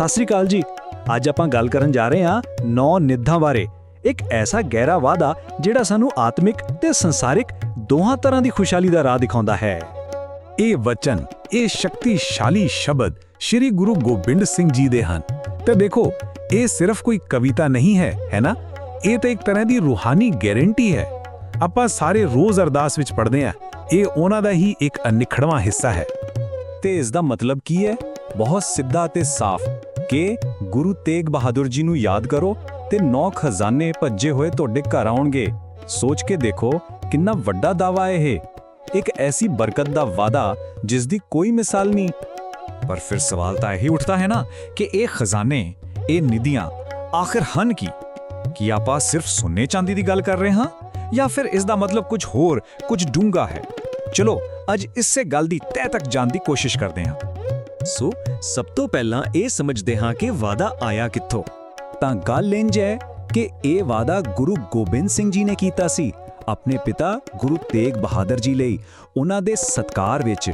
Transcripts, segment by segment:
ਸਤਿ ਸ੍ਰੀ ਅਕਾਲ ਜੀ। ਅੱਜ ਆਪਾਂ ਗੱਲ ਕਰਨ ਜਾ ਰਹੇ ਹਾਂ ਨੌ ਨਿੱਧਾਂ ਬਾਰੇ। ਇੱਕ ਐਸਾ ਗਹਿਰਾ ਵਾਅਦਾ ਜਿਹੜਾ ਸਾਨੂੰ ਆਤਮਿਕ ਤੇ ਸੰਸਾਰਿਕ ਦੋਹਾਂ ਤਰ੍ਹਾਂ ਦੀ ਖੁਸ਼ਹਾਲੀ ਦਾ ਰਾਹ ਦਿਖਾਉਂਦਾ ਹੈ। ਇਹ ਵਚਨ, ਇਹ ਸ਼ਕਤੀਸ਼ਾਲੀ ਸ਼ਬਦ ਸ੍ਰੀ ਗੁਰੂ ਗੋਬਿੰਦ ਸਿੰਘ ਜੀ ਦੇ ਹਨ। ਤੇ ਦੇਖੋ, ਇਹ ਸਿਰਫ ਕੋਈ ਕਵਿਤਾ ਨਹੀਂ ਹੈ ਹੈ ਨਾ? ਇਹ ਤਾਂ ਇੱਕ ਤਰ੍ਹਾਂ ਦੀ ਰੂਹਾਨੀ ਗਾਰੰਟੀ ਹੈ। ਆਪਾਂ ਸਾਰੇ ਰੋਜ਼ ਅਰਦਾਸ ਵਿੱਚ ਪੜ੍ਹਦੇ ਹਾਂ, ਇਹ ਉਹਨਾਂ ਦਾ ਹੀ ਇੱਕ ਅਨਿਖੜਵਾਂ ਹਿੱਸਾ ਹੈ। ਤੇ ਇਸ ਦਾ ਮਤਲਬ ਕੀ ਹੈ? ਬਹੁਤ ਸਿੱਧਾ ਤੇ ਸਾਫ਼। ਕਿ ਗੁਰੂ ਤੇਗ ਬਹਾਦਰ ਜੀ ਨੂੰ ਯਾਦ ਕਰੋ ਤੇ ਨੌ ਖਜ਼ਾਨੇ ਭੱਜੇ ਹੋਏ ਤੁਹਾਡੇ ਘਰ ਆਉਣਗੇ। ਸੋਚ ਕੇ ਦੇਖੋ ਕਿੰਨਾ ਵੱਡਾ ਦਾਵਾ ਹੈ ਇਹ। ਇੱਕ ਐਸੀ ਬਰਕਤ ਦਾ ਵਾਦਾ ਜਿਸ ਦੀ ਕੋਈ ਮਿਸਾਲ ਨਹੀਂ। ਪਰ ਫਿਰ ਸਵਾਲ ਤਾਂ ਇਹੀ ਉੱਠਦਾ ਹੈ ਨਾ ਕਿ ਇਹ ਖਜ਼ਾਨੇ, ਇਹ ਨਿਧੀਆਂ ਆਖਿਰ ਹਨ ਕੀ? ਕੀ ਆਪਾਂ ਸਿਰਫ ਸੋਨੇ ਚਾਂਦੀ ਦੀ ਗੱਲ ਕਰ ਰਹੇ ਹਾਂ? ਜਾਂ ਫਿਰ ਇਸ ਦਾ ਮਤਲਬ ਕੁਝ ਹੋਰ, ਕੁਝ ਡੂੰਘਾ ਹੈ? ਚਲੋ, ਅੱਜ ਇਸੇ ਗੱਲ ਦੀ ਤਹਿ ਤੱਕ ਜਾਣ ਦੀ ਕੋਸ਼ਿਸ਼ ਕਰਦੇ ਹਾਂ। ਸੋ ਸਭ ਤੋਂ ਪਹਿਲਾਂ ਇਹ ਸਮਝਦੇ ਹਾਂ ਕਿ ਵਾਦਾ ਆਇਆ ਕਿੱਥੋਂ। ਤਾਂ ਗੱਲ ਇੰਜ ਹੈ ਕਿ ਇਹ ਵਾਦਾ ਗੁਰੂ ਗੋਬਿੰਦ ਸਿੰਘ ਜੀ ਨੇ ਕੀਤਾ ਸੀ। ਆਪਣੇ ਪਿਤਾ ਗੁਰੂ ਤੇਗ ਬਹਾਦਰ ਜੀ ਲਈ, ਉਹਨਾਂ ਦੇ ਸਤਕਾਰ ਵਿੱਚ।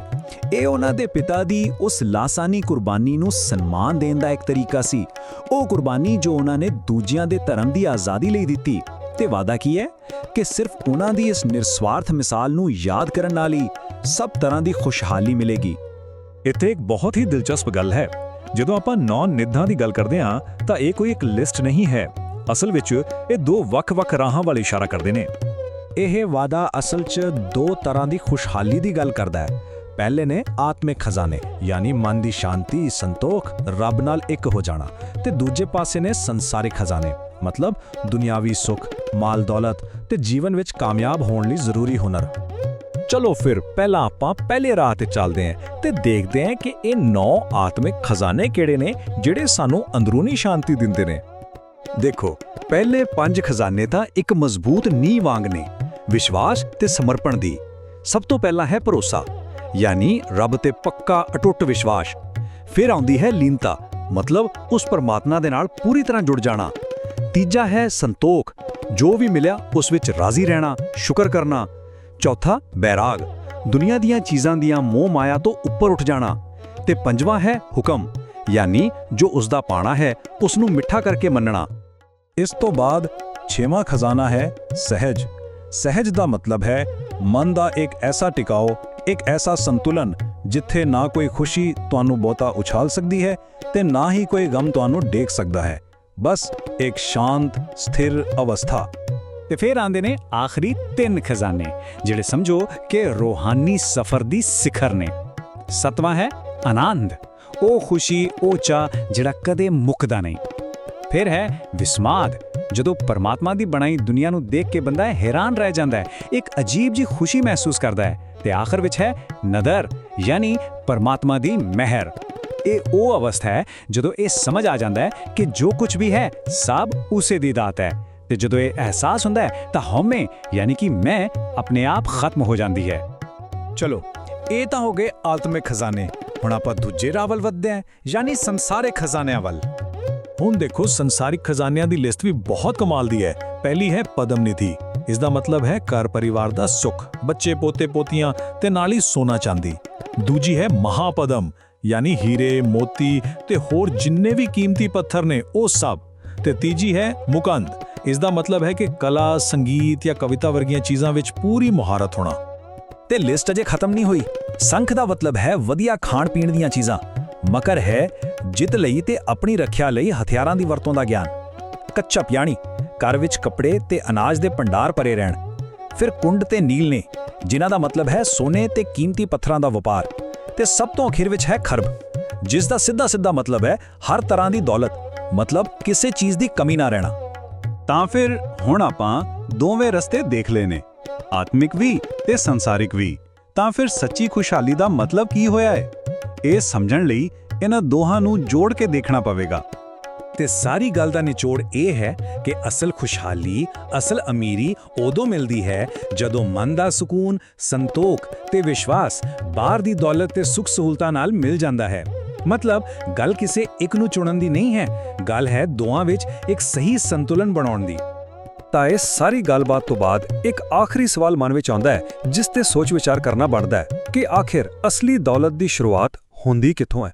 ਇਹ ਉਹਨਾਂ ਦੇ ਪਿਤਾ ਦੀ ਉਸ ਲਾਸਾਨੀ ਕੁਰਬਾਨੀ ਨੂੰ ਸਨਮਾਨ ਦੇਣ ਦਾ ਇੱਕ ਤਰੀਕਾ ਸੀ। ਉਹ ਕੁਰਬਾਨੀ ਜੋ ਉਹਨਾਂ ਨੇ ਦੂਜਿਆਂ ਦੇ ਧਰਮ ਦੀ ਆਜ਼ਾਦੀ ਲਈ ਦਿੱਤੀ। ਤੇ ਵਾਦਾ ਕੀ ਹੈ? ਕਿ ਸਿਰਫ ਉਹਨਾਂ ਦੀ ਇਸ ਨਿਰਸਵਾਰਥ ਮਿਸਾਲ ਨੂੰ ਯਾਦ ਕਰਨ ਨਾਲ ਹੀ ਸਭ ਤਰ੍ਹਾਂ ਦੀ ਖੁਸ਼ਹਾਲੀ ਮਿਲੇਗੀ। ਇੱਥੇ ਇੱਕ ਬਹੁਤ ਹੀ ਦਿਲਚਸਪ ਗੱਲ ਹੈ। ਜਦੋਂ ਆਪਾਂ ਨੌ ਨਿੱਧਾਂ ਦੀ ਗੱਲ ਕਰਦੇ ਹਾਂ, ਤਾਂ ਇਹ ਕੋਈ ਇੱਕ ਲਿਸਟ ਨਹੀਂ ਹੈ। ਅਸਲ ਵਿੱਚ ਇਹ ਦੋ ਵੱਖ-ਵੱਖ ਰਾਹਾਂ ਵੱਲ ਇਸ਼ਾਰਾ ਕਰਦੇ ਨੇ। ਇਹ ਵਾਦਾ ਅਸਲ 'ਚ ਦੋ ਤਰ੍ਹਾਂ ਦੀ ਖੁਸ਼ਹਾਲੀ ਦੀ ਗੱਲ ਕਰਦਾ ਹੈ। ਪਹਿਲੇ ਨੇ ਆਤਮਿਕ ਖਜ਼ਾਨੇ, ਯਾਨੀ ਮਨ ਦੀ ਸ਼ਾਂਤੀ, ਸੰਤੋਖ, ਰੱਬ ਨਾਲ ਇੱਕ ਹੋ ਜਾਣਾ। ਤੇ ਦੂਜੇ ਪਾਸੇ ਨੇ ਸੰਸਾਰਿਕ ਖਜ਼ਾਨੇ, ਮਤਲਬ ਦੁਨਿਆਵੀ ਸੁੱਖ ਮਾਲ ਦੌਲਤ ਤੇ ਜੀਵਨ ਵਿੱਚ ਕਾਮਯਾਬ ਹੋਣ ਲਈ ਜ਼ਰੂਰੀ ਹੁਨਰ। ਚਲੋ ਫਿਰ, ਪਹਿਲਾਂ ਆਪਾਂ ਪਹਿਲੇ ਰਾਹ ਤੇ ਚੱਲਦੇ ਹਾਂ ਤੇ ਦੇਖਦੇ ਹਾਂ ਕਿ ਇਹ ਨੌ ਆਤਮਿਕ ਖਜ਼ਾਨੇ ਕਿਹੜੇ ਨੇ, ਜਿਹੜੇ ਸਾਨੂੰ ਅੰਦਰੂਨੀ ਸ਼ਾਂਤੀ ਦਿੰਦੇ ਨੇ। ਦੇਖੋ, ਪਹਿਲੇ ਪੰਜ ਖਜ਼ਾਨੇ ਤਾਂ ਇੱਕ ਮਜ਼ਬੂਤ ਨੀਂਹ ਵਾਂਗ ਨੇ, ਵਿਸ਼ਵਾਸ ਤੇ ਸਮਰਪਣ ਦੀ। ਸਭ ਤੋਂ ਪਹਿਲਾਂ ਹੈ ਭਰੋਸਾ, ਯਾਨੀ ਰੱਬ ਤੇ ਪੱਕਾ ਅਟੁੱਟ ਵਿਸ਼ਵਾਸ। ਫਿਰ ਆਉਂਦੀ ਹੈ ਲੀਨਤਾ, ਮਤਲਬ ਉਸ ਪਰਮਾਤਮਾ ਦੇ ਨਾਲ ਪੂਰੀ ਤਰ੍ਹਾਂ ਜੁੜ ਜਾਣਾ। ਤੀਜਾ ਹੈ ਸੰਤੋਖ, ਜੋ ਵੀ ਮਿਲਿਆ ਉਸ ਵਿੱਚ ਰਾਜ਼ੀ ਰਹਿਣਾ, ਸ਼ੁਕਰ ਕਰਨਾ। ਚੌਥਾ, ਬੈਰਾਗ। ਦੁਨੀਆ ਦੀਆਂ ਚੀਜ਼ਾਂ ਦੀਆਂ ਮੋਹ ਮਾਇਆ ਤੋਂ ਉੱਪਰ ਉੱਠ ਜਾਣਾ। ਤੇ ਪੰਜਵਾਂ ਹੈ ਹੁਕਮ, ਯਾਨੀ ਜੋ ਉਸ ਦਾ ਪਾਣਾ ਹੈ ਉਸ ਨੂੰ ਮਿੱਠਾ ਕਰਕੇ ਮੰਨਣਾ। ਇਸ ਤੋਂ ਬਾਅਦ ਛੇਵਾਂ ਖਜ਼ਾਨਾ ਹੈ ਸਹਿਜ। ਸਹਿਜ ਦਾ ਮਤਲਬ ਹੈ, ਮਨ ਦਾ ਇੱਕ ਐਸਾ ਟਿਕਾਓ, ਇੱਕ ਐਸਾ ਸੰਤੁਲਨ, ਜਿੱਥੇ ਨਾ ਕੋਈ ਖੁਸ਼ੀ ਤੁਹਾਨੂੰ ਬਹੁਤਾ ਉਛਾਲ ਸਕਦੀ ਹੈ ਤੇ ਨਾ ਹੀ ਕੋਈ ਗਮ ਤੁਹਾਨੂੰ ਡੇਕ ਸਕਦਾ ਹੈ। ਬਸ ਇੱਕ ਸ਼ਾਂਤ, ਸਥਿਰ ਅਵਸਥਾ। ਤੇ ਫਿਰ ਆਂਦੇ ਨੇ ਆਖਰੀ ਤਿੰਨ ਖਜ਼ਾਨੇ, ਜਿਹੜੇ ਸਮਝੋ ਕਿ ਰੋਹਾਨੀ ਸਫ਼ਰ ਦੀ ਸਿਖਰ ਨੇ। ਸਤਵਾਂ ਹੈ ਆਨੰਦ। ਉਹ ਖੁਸ਼ੀ, ਉਹ ਚਾ ਜਿਹੜਾ ਕਦੇ ਮੁੱਕਦਾ ਨਹੀਂ। ਫਿਰ ਹੈ ਵਿਸਮਾਦ। ਜਦੋਂ ਪਰਮਾਤਮਾ ਦੀ ਬਣਾਈ ਦੁਨੀਆ ਨੂੰ ਦੇਖ ਕੇ ਬੰਦਾ ਹੈਰਾਨ ਰਹਿ ਜਾਂਦਾ ਹੈ, ਇੱਕ ਅਜੀਬ ਜੀ ਖੁਸ਼ੀ ਮਹਿਸੂਸ ਕਰਦਾ ਹੈ ਤੇ ਆਖਰ ਵਿੱਚ ਹੈ ਨਦਰ, ਯਾਨੀ ਪਰਮਾਤਮਾ ਦੀ ਮਹਿਰ। ਇਹ ਉਹ ਅਵਸਥਾ ਹੈ ਜਦੋਂ ਇਹ ਸਮਝ ਆ ਜਾਂਦਾ ਹੈ ਕਿ ਜੋ ਕੁਝ ਵੀ ਹੈ ਸਭ ਉਸੇ ਦੀ ਦਾਤ ਹੈ। ਤੇ ਜਦੋਂ ਇਹ ਅਹਿਸਾਸ ਹੁੰਦਾ ਹੈ, ਤਾਂ ਹਉਮੈ, ਯਾਨੀ ਕਿ ਮੈਂ, ਆਪਣੇ ਆਪ ਖਤਮ ਹੋ ਜਾਂਦੀ ਹੈ। ਚਲੋ, ਇਹ ਤਾਂ ਹੋ ਗਏ ਆਤਮਿਕ ਖਜ਼ਾਨੇ। ਹੁਣ ਆਪਾਂ ਦੂਜੇ ਰਾਹ ਵੱਲ ਵੱਧਦੇ ਹਾਂ, ਯਾਨੀ ਸੰਸਾਰਿਕ ਖਜ਼ਾਨਿਆਂ ਵੱਲ। ਹੁਣ ਦੇਖੋ, ਸੰਸਾਰਿਕ ਖਜ਼ਾਨਿਆਂ ਦੀ ਲਿਸਟ ਵੀ ਬਹੁਤ ਕਮਾਲ ਦੀ ਹੈ। ਪਹਿਲੀ ਹੈ ਪਦਮ ਨਿਧੀ। ਇਸ ਦਾ ਮਤਲਬ ਹੈ ਘਰ ਪਰਿਵਾਰ ਦਾ ਸੁੱਖ, ਬੱਚੇ, ਪੋਤੇ, ਪੋਤੀਆਂ ਤੇ ਨਾਲ ਹੀ ਸੋਨਾ ਚਾਂਦੀ। ਦੂਜੀ ਹੈ ਮਹਾਪਦਮ, ਯਾਨੀ ਹੀਰੇ, ਮੋਤੀ ਤੇ ਹੋਰ ਜਿੰਨੇ ਵੀ ਕੀਮਤੀ ਪੱਥਰ ਨੇ, ਉਹ ਸਭ। ਤੇ ਤੀਜੀ ਹੈ ਮੁਕੰਦ। ਇਸ ਦਾ ਮਤਲਬ ਹੈ ਕਿ ਕਲਾ, ਸੰਗੀਤ ਜਾਂ ਕਵਿਤਾ ਵਰਗੀਆਂ ਚੀਜ਼ਾਂ ਵਿੱਚ ਪੂਰੀ ਮੁਹਾਰਤ ਹੋਣਾ। ਤੇ ਲਿਸਟ ਅਜੇ ਖਤਮ ਨਹੀਂ ਹੋਈ। ਸੰਖ ਦਾ ਮਤਲਬ ਹੈ ਵਧੀਆ ਖਾਣ ਪੀਣ ਦੀਆਂ ਚੀਜ਼ਾਂ। ਮਕਰ ਹੈ ਜਿੱਤ ਲਈ ਤੇ ਆਪਣੀ ਰੱਖਿਆ ਲਈ ਹਥਿਆਰਾਂ ਦੀ ਵਰਤੋਂ ਦਾ ਗਿਆਨ। ਕੱਚਾ ਪਿਆਣੀ, ਘਰ ਵਿੱਚ ਕੱਪੜੇ ਤੇ ਅਨਾਜ ਦੇ ਭੰਡਾਰ ਭਰੇ ਰਹਿਣ। ਫਿਰ ਕੁੰਡ ਤੇ ਨੀਲ ਨੇ, ਜਿਨ੍ਹਾਂ ਦਾ ਮਤਲਬ ਹੈ ਸੋਨੇ ਤੇ ਕੀਮਤੀ ਪੱਥਰਾਂ ਦਾ ਵਪਾਰ। ਤੇ ਸਭ ਤੋਂ ਅਖੀਰ ਵਿੱਚ ਹੈ ਖਰਬ ਜਿਸ ਦਾ ਸਿੱਧਾ ਸਿੱਧਾ ਮਤਲਬ ਹੈ ਹਰ ਤਰ੍ਹਾਂ ਦੀ ਦੌਲਤ। ਮਤਲਬ ਕਿਸੇ ਚੀਜ਼ ਦੀ ਕਮੀ ਨਾ ਰਹਿਣਾ। ਤਾਂ ਫਿਰ ਹੁਣ ਆਪਾਂ ਦੋਵੇਂ ਰਸਤੇ ਦੇਖ ਲਏ ਨੇ ਆਤਮਿਕ ਵੀ ਤੇ ਸੰਸਾਰਿਕ ਵੀ। ਤਾਂ ਫਿਰ ਸੱਚੀ ਖੁਸ਼ਹਾਲੀ ਦਾ ਮਤਲਬ ਕੀ ਹੋਇਆ ਹੈ? ਇਹ ਸਮਝਣ ਲਈ ਇਹਨਾਂ ਦੋਹਾਂ ਨੂੰ ਜੋੜ ਕੇ ਦੇਖਣਾ ਪਵੇਗਾ। ਤੇ ਸਾਰੀ ਗੱਲ ਦਾ ਨਿਚੋੜ ਇਹ ਹੈ ਕਿ ਅਸਲ ਖੁਸ਼ਹਾਲੀ, ਅਸਲ ਅਮੀਰੀ ਉਦੋਂ ਮਿਲਦੀ ਹੈ ਜਦੋਂ ਮਨ ਦਾ ਸਕੂਨ, ਸੰਤੋਖ ਤੇ ਵਿਸ਼ਵਾਸ, ਬਾਹਰ ਦੀ ਦੌਲਤ ਤੇ ਸੁੱਖ ਸਹੂਲਤਾਂ ਨਾਲ ਮਿਲ ਜਾਂਦਾ ਹੈ। ਮਤਲਬ ਗੱਲ ਕਿਸੇ ਇੱਕ ਨੂੰ ਚੁਣਨ ਦੀ ਨਹੀਂ ਹੈ। ਗੱਲ ਹੈ ਦੋਵਾਂ ਵਿੱਚ ਇੱਕ ਸਹੀ ਸੰਤੁਲਨ ਬਣਾਉਣ ਦੀ। ਤਾਂ ਇਹ ਸਾਰੀ ਗੱਲਬਾਤ ਤੋਂ ਬਾਅਦ ਇੱਕ ਆਖਰੀ ਸਵਾਲ ਮਨ ਵਿੱਚ ਆਉਂਦਾ ਹੈ, ਜਿਸ ਤੇ ਸੋਚ ਵਿਚਾਰ ਕਰਨਾ ਬਣਦਾ ਹੈ ਕਿ ਆਖਿਰ ਅਸਲੀ ਦੌਲਤ ਦੀ ਸ਼ੁਰੂਆਤ ਹੁੰਦੀ ਕਿੱਥੋਂ ਹੈ?